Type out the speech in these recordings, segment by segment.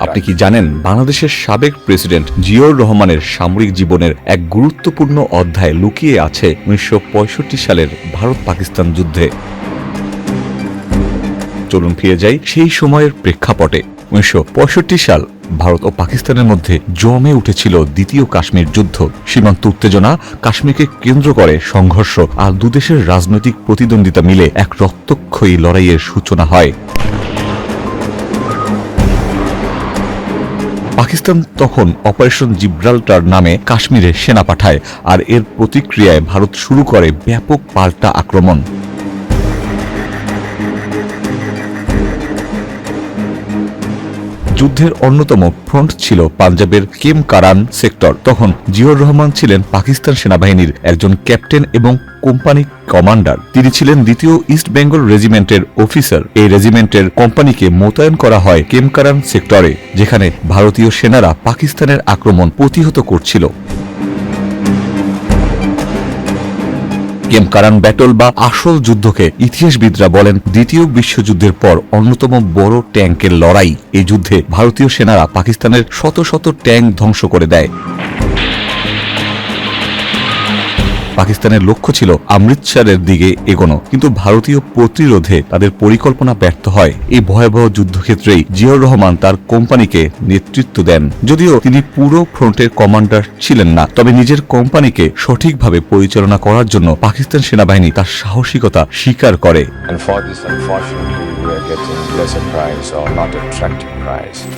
আপনি কি জানেন বাংলাদেশের সাবেক প্রেসিডেন্ট জিয়াউর রহমানের সামরিক জীবনের এক গুরুত্বপূর্ণ অধ্যায় লুকিয়ে আছে উনিশশো পঁয়ষট্টি সালের ভারত পাকিস্তান যুদ্ধে? চলুন ফিরে যাই সেই সময়ের প্রেক্ষাপটে। উনিশশো পঁয়ষট্টি সাল ভারত ও পাকিস্তানের মধ্যে জমে উঠেছিল দ্বিতীয় কাশ্মীর যুদ্ধ। সীমান্ত উত্তেজনা কাশ্মীরকে কেন্দ্র করে সংঘর্ষ আর দুদেশের রাজনৈতিক প্রতিদ্বন্দ্বিতা মিলে এক রক্তক্ষয়ী লড়াইয়ের সূচনা হয়। পাকিস্তান তখন অপারেশন জিব্রাল্টার নামে কাশ্মীরে সেনা পাঠায়, আর এর প্রতিক্রিয়ায় ভারত শুরু করে ব্যাপক পাল্টা আক্রমণ। যুদ্ধের অন্যতম ফ্রন্ট ছিল পাঞ্জাবের কেম কারান সেক্টর। তখন জিয়র রহমান ছিলেন পাকিস্তান সেনাবাহিনীর একজন ক্যাপ্টেন এবং কোম্পানি কমান্ডার। তিনি ছিলেন দ্বিতীয় ইস্ট বেঙ্গল রেজিমেন্টের অফিসার। এই রেজিমেন্টের কোম্পানিকে মোতায়েন করা হয় কেমকারান সেক্টরে, যেখানে ভারতীয় সেনারা পাকিস্তানের আক্রমণ প্রতিহত করছিল। কেমকারান ব্যাটল বা আসল যুদ্ধকে ইতিহাসবিদরা বলেন দ্বিতীয় বিশ্বযুদ্ধের পর অন্যতম বড় ট্যাঙ্কের লড়াই। এই যুদ্ধে ভারতীয় সেনারা পাকিস্তানের শত শত ট্যাঙ্ক ধ্বংস করে দেয়। পাকিস্তানের লক্ষ্য ছিল অমৃতসরের দিকে এগোনো। কিন্তু ভারতীয় প্রতিরোধে তাদের পরিকল্পনা ব্যর্থ হয়। এই ভয়াবহ যুদ্ধক্ষেত্রেই জিয়াউর রহমান তার কোম্পানিকে নেতৃত্ব দেন। যদিও তিনি পুরো ফ্রন্টের কমান্ডার ছিলেন না তবে নিজের কোম্পানিকে সঠিকভাবে পরিচালনা করার জন্য পাকিস্তান সেনাবাহিনী তার সাহসিকতা স্বীকার করে.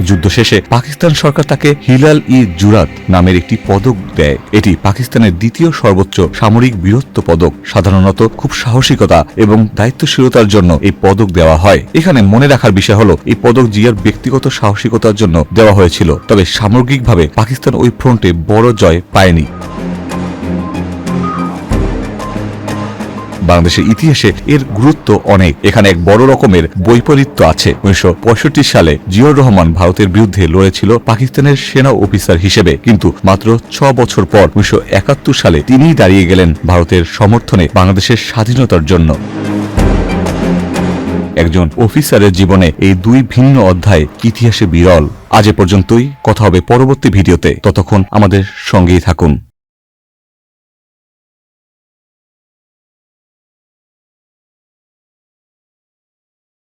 যুদ্ধ শেষে পাকিস্তান সরকার তাকে হিলাল ই জুরাত নামের একটি পদক দেয়। এটি পাকিস্তানের দ্বিতীয় সর্বোচ্চ সামরিক বীরত্ব পদক সাধারণত খুব সাহসিকতা এবং দায়িত্বশীলতার জন্য এই পদক দেওয়া হয়। এখানে মনে রাখার বিষয় হলো, এই পদক জিয়ার ব্যক্তিগত সাহসিকতার জন্য দেওয়া হয়েছিল, তবে সামগ্রিকভাবে পাকিস্তান ওই ফ্রন্টে বড় জয় পায়নি। বাংলাদেশের ইতিহাসে এর গুরুত্ব অনেক। এখানে এক বড় রকমের বৈপরীত্য আছে। উনিশশো সালে জিয়র রহমান ভারতের বিরুদ্ধে লড়েছিল পাকিস্তানের সেনা অফিসার হিসেবে। কিন্তু মাত্র ছ বছর পর উনিশশো সালে তিনিই দাঁড়িয়ে গেলেন ভারতের সমর্থনে বাংলাদেশের স্বাধীনতার জন্য। একজন অফিসারের জীবনে এই দুই ভিন্ন অধ্যায় ইতিহাসে বিরল। আজ পর্যন্তই। কথা হবে পরবর্তী ভিডিওতে। ততক্ষণ আমাদের সঙ্গেই থাকুন।